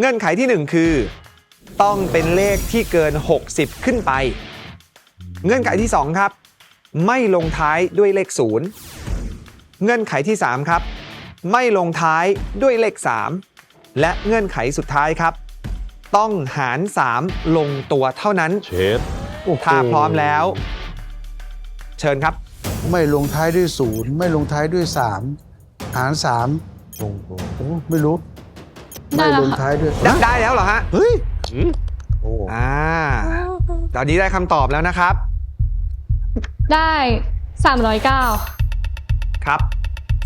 เงื่อนไขที่ 1 คือ ต้องเป็นเลขที่เกิน 60 ขึ้นไป เงื่อนไขที่ 2 ครับ ไม่ลงท้ายด้วยเลข 0 เงื่อนไขที่ 3 ครับ ไม่ลงท้ายด้วยเลข 3 และเงื่อนไขสุดท้ายครับ ต้องหาร 3 ลงตัวเท่านั้น เชฟโอ้โหถ้าพร้อมแล้ว เชิญครับ ไม่ลงท้ายด้วยศูนย์ไม่ลงท้ายด้วยสามหารสามโอ้โหไม่รู้ ได้ไม่แล้วลงค่ะ ท้ายด้วยได้ได้แล้วเหรอฮะเฮ้ยอืมโอ้อ่าตอนนี้ได้คำตอบแล้วนะครับได้309ครับ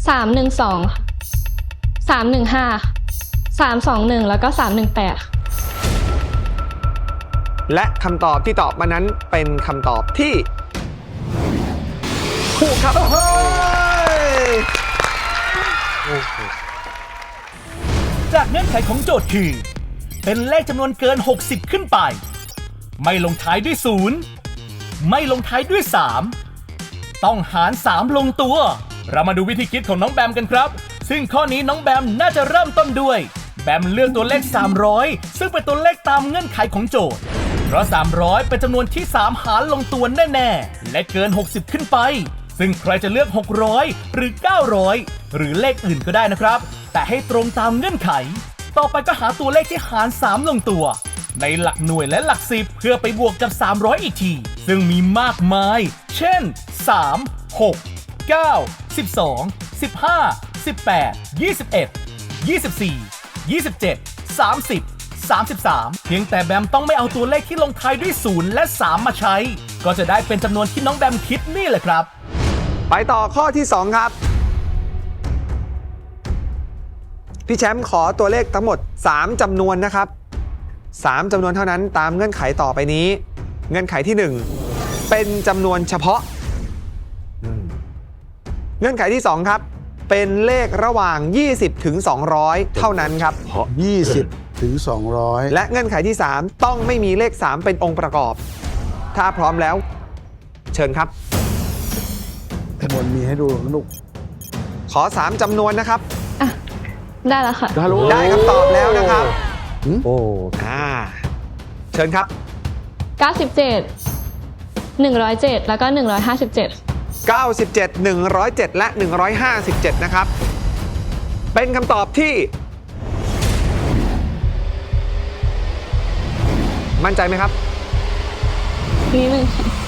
312 315 321แล้วก็318และคำตอบที่ตอบมานั้นเป็นคำตอบที่ถูกครับ เงื่อนไขของโจทย์คือ เป็นเลขจำนวนเกิน 60 ขึ้นไป ไม่ลงท้ายด้วย 0 ไม่ลงท้ายด้วย 3 ต้องหาร 3 ลงตัว เรามาดูวิธีคิดของน้องแบมกันครับ ซึ่งข้อนี้น้องแบมน่าจะเริ่มต้นด้วย แบมเลือกตัวเลข 300 ซึ่งเป็นตัวเลขตามเงื่อนไขของโจทย์ เพราะ 300 เป็นจำนวนที่ 3 หารลงตัวแน่ๆ และเกิน 60 ขึ้นไป ซึ่งใครจะเลือก 600 หรือ 900 หรือเลขอื่นก็ได้นะครับ แต่ให้ตรงตามเงื่อนไข ต่อไปก็หาตัวเลขที่หาร 3 ลงตัว ในหลักหน่วยและหลักสิบเพื่อไปบวกกับ 300 อีกที ซึ่งมีมากมาย เช่น 3 6 9 12 15 18 21 24 27 30 33 เพียงแต่แบมต้องไม่เอาตัวเลขที่ลงท้ายด้วย 0 และ 3 มาใช้ ก็จะได้เป็นจำนวนที่น้องแบมคิดนี่แหละครับ ไปต่อข้อที่ 2 ครับ พี่แชมป์ขอตัวเลขทั้งหมด 3จำนวนนะครับ 3จำนวนเท่านั้นตามเงื่อนไขต่อไปนี้ เงื่อนไขที่ 1 เป็นจำนวนเฉพาะ เงื่อนไขที่ 2 ครับ เป็นเลขระหว่าง 20 ถึง 200 เท่านั้นครับเพราะยี่สิบถึงสองร้อยและเงื่อนไขที่ 3 ต้องไม่มีเลข 3 เป็นองค์ประกอบ ถ้าพร้อมแล้ว เชิญครับขบวนมีให้ดูนะลูกขอ 3จำนวนนะครับ ได้แล้วค่ะ ได้รู้ได้คำตอบแล้วนะครับ โอ้อ่า เชิญครับ 97 107 แล้วก็ 157 97 107 และ 157 นะครับ เป็นคำตอบที่ มั่นใจไหมครับ นิดนึงค่ะ